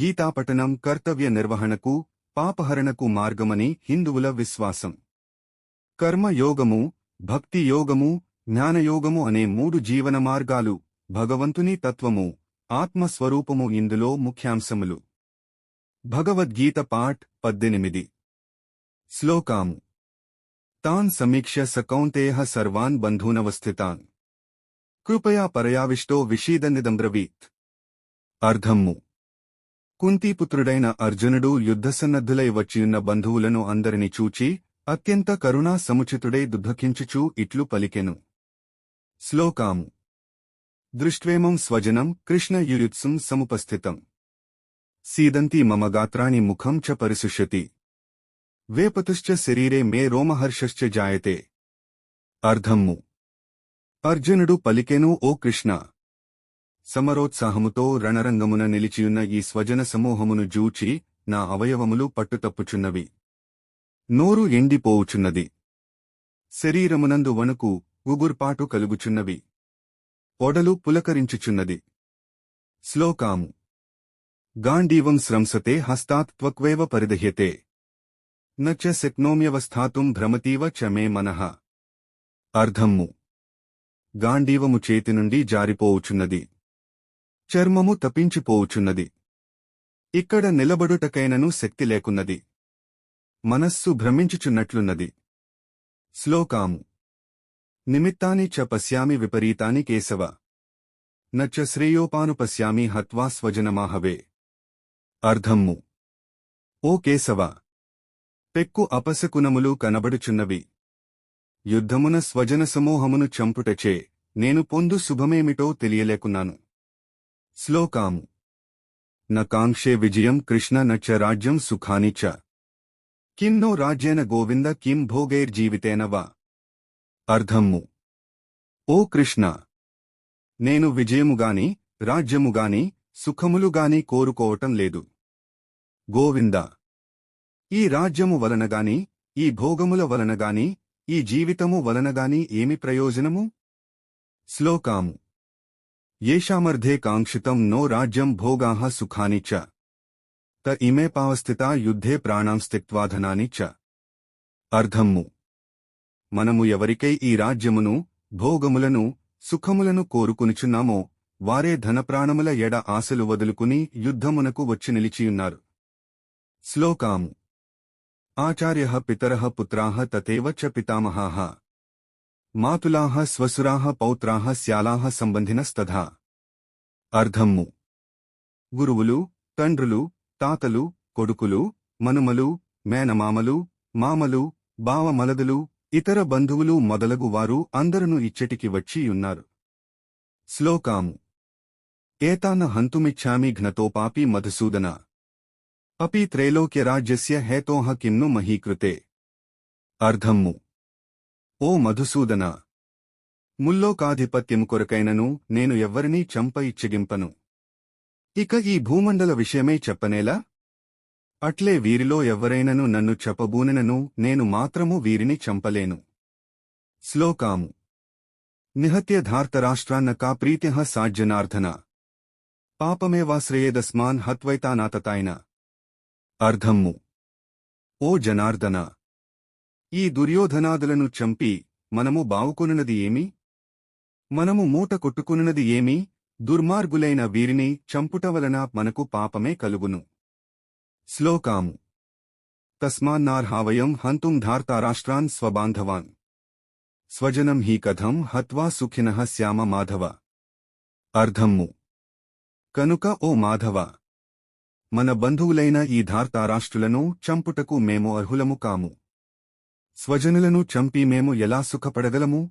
గీతాపఠనం కర్తవ్య నిర్వహణకు పాపహరణకు మార్గమని హిందువుల విశ్వాసం. కర్మయోగము భక్తి యోగము జ్ఞానయోగము అనే మూడు జీవన మార్గాలు భగవంతుని తత్వము ఆత్మస్వరూపము ఇందులో ముఖ్యాంశములు. భగవద్గీత పాఠ్ పద్దెనిమిది. శ్లోకాము. తాన్ సమీక్ష్య సకౌంతేహ సర్వాన్ బంధూనవస్థితాన్. కృపయా పరయావిష్టో విషీదనిదంబ్రవీత్ అర్ధమ్ము కుంతీపుత్రుడైన అర్జునుడు యుద్ధసన్నద్ధులై వచ్చియున్న బంధువులను అందరిని చూచి అత్యంత కరుణా సముచితుడై దుఃఖించుచూ ఇట్లు పలికెను. శ్లోకాము. దృష్ట్వేమం స్వజనం కృష్ణ యుయుత్సుం సముపస్థితం. సీదంతి మమ గాత్రాణి ముఖం చ పరిశుష్యతి. వేపతుశ్చ శరీరే మే రోమహర్షశ్చ జాయతే. అర్ధమ్ము అర్జునుడు పలికెను ఓ కృష్ణ. సమరోత్సాహముతో రణరంగమున నిలిచియున్న ఈ స్వజన సమూహమును జూచి నా అవయవములు పట్టుతప్పుచున్నవి. నోరు ఎండిపోవుచున్నది. శరీరమునందు వణుకు ఉగుర్పాటు కలుగుచున్నవి. పొడలు పులకరించుచున్నది. శ్లోకాము. గాంధీవం స్రంసతే హస్తాత్ త్వక్వేవ పరిదహ్యతే. నచ శక్నోమ్యవస్థాతుం భ్రమతీవ చమే మనః. అర్ధమ్ము గాంధీవము చేతి నుండి జారిపోవుచున్నది. చర్మము తప్పించిపోవుచున్నది ఇక్కడ నిలబడుటకైనను శక్తి లేకున్నది. మనస్సు భ్రమించుచున్నట్లున్నది. శ్లోకాము. నిమిత్తాని చ పశ్యామి విపరీతాని కేశవ. నచ్చ శ్రేయోపానుపశ్యామి హత్వా స్వజనమాహవే. అర్ధమ్ము ఓ కేశవ. పెక్కు అపశకునములు కనబడుచున్నవి. యుద్ధమున స్వజన సమూహమును చంపుటచే నేను పొందు శుభమేమిటో తెలియలేకున్నాను. శ్లోకాము. నకాంక్షే విజయం కృష్ణ నచ్చ రాజ్యం సుఖాని చ. కిన్నో నో రాజ్యేన గోవింద కిం భోగైర్జీవితేన వా. అర్ధమ్ము ఓ కృష్ణ! నేను విజయముగాని రాజ్యముగాని సుఖములుగాని కోరుకోవటం లేదు. గోవింద! ఈ రాజ్యము వలనగాని ఈ భోగముల వలనగాని ఈ జీవితము వలనగాని ఏమి ప్రయోజనము? శ్లోకాము. येषामर्धे కాంక్షితం నో రాజ్యం భోగాః సుఖాని చ త ఇమే పావస్థితా యుద్ధే ప్రాణాం స్థిక్వాధనాని చ అర్ధమ్ము మనము ఎవరికై ఈ రాజ్యమును భోగములను సుఖములను కోరుకునిచున్నామో వారే ధనప్రాణముల ఎడ ఆశలు వదులుకుని యుద్ధమునకు వచ్చి నిలిచియున్నారు శ్లోకాము ఆచార్య పితర పుత్రాః తథైవ చ పితామహాః మాతులాః స్వసురాః పౌత్రాః సంబంధిన సంబంధినస్తథా. అర్ధమ్ము గురువులు తండ్రులు తాతలు కొడుకులు మనుమలు మేనమామలు మామలు బావమలదులు ఇతర బంధువులు మొదలగు వారు అందరును ఇచ్చటికి వచ్చియున్నారు. శ్లోకాము. ఏతాన హంతుమిచ్చామి ఘ్నతోపాపి మధుసూదన. అపి త్రైలోక్యరాజ్యస్య హేతోహ కిమ్ను మహీకృతే. అర్ధమ్ము ఓ మధుసూదన! ముల్లోకాధిపత్యము కొరకైనను నేను ఎవ్వరినీ చంప ఇచ్చగింపను. ఇక ఈ భూమండల విషయమే చెప్పనేలా? అట్లే వీరిలో ఎవ్వరైనను నన్ను చెప్పబూనెనను నేను మాత్రము వీరిని చంపలేను. శ్లోకాము. నిహత్యధార్తరాష్ట్రాన్న కా ప్రీత్య సాజ్జనార్ధన పాపమేవాశ్రయేదస్మాన్ హత్వైతానాతతాయన. అర్ధమ్ము ఓ జనార్దనా! ఈ దుర్యోధనాదులను చంపి మనము బావుకొనున్నది ఏమి? మనము మూట కొట్టుకునున్నది ఏమి? దుర్మార్గులైన వీరిని చంపుట వలన మనకు పాపమే కలుగును. శ్లోకాము. తస్మాన్నార్హావయం హంతుం ధార్తారాష్ట్రాన్ స్వబాంధవాన్. స్వజనం హీ కథం హత్వా సుఖినః శ్యామ మాధవ. అర్ధమ్ము కనుక ఓ మాధవ మన బంధువులైన ఈ ధార్తారాష్ట్రులను చంపుటకు మేము అర్హులము కాము. స్వజనులను చంపి మేము ఎలా సుఖపడగలము?